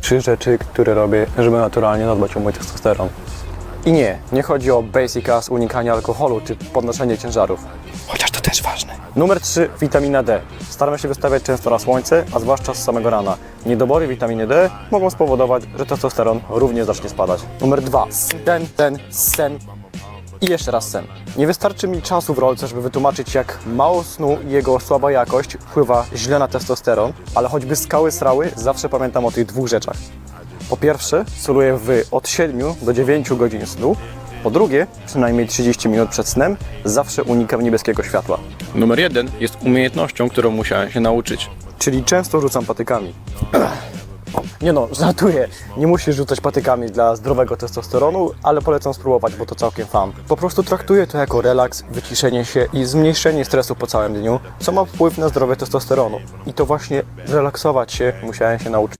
Trzy rzeczy, które robię, żeby naturalnie zadbać o mój testosteron. I nie, nie chodzi o basic as unikanie alkoholu czy podnoszenie ciężarów. Chociaż to też ważne. Numer 3. Witamina D. Staramy się wystawiać często na słońce, a zwłaszcza z samego rana. Niedobory witaminy D mogą spowodować, że testosteron również zacznie spadać. Numer 2. Sen, sen, sen i jeszcze raz sen. Nie wystarczy mi czasu w rolce, żeby wytłumaczyć, jak mało snu i jego słaba jakość wpływa źle na testosteron, ale choćby skały srały, zawsze pamiętam o tych dwóch rzeczach. Po pierwsze, celuję w od 7 do 9 godzin snu. Po drugie, przynajmniej 30 minut przed snem, zawsze unikam niebieskiego światła. Numer jeden jest umiejętnością, którą musiałem się nauczyć. Czyli często rzucam patykami. Nie no, żartuję. Nie musisz rzucać patykami dla zdrowego testosteronu, ale polecam spróbować, bo to całkiem fan. Po prostu traktuję to jako relaks, wyciszenie się i zmniejszenie stresu po całym dniu, co ma wpływ na zdrowie testosteronu. I to właśnie relaksować się musiałem się nauczyć.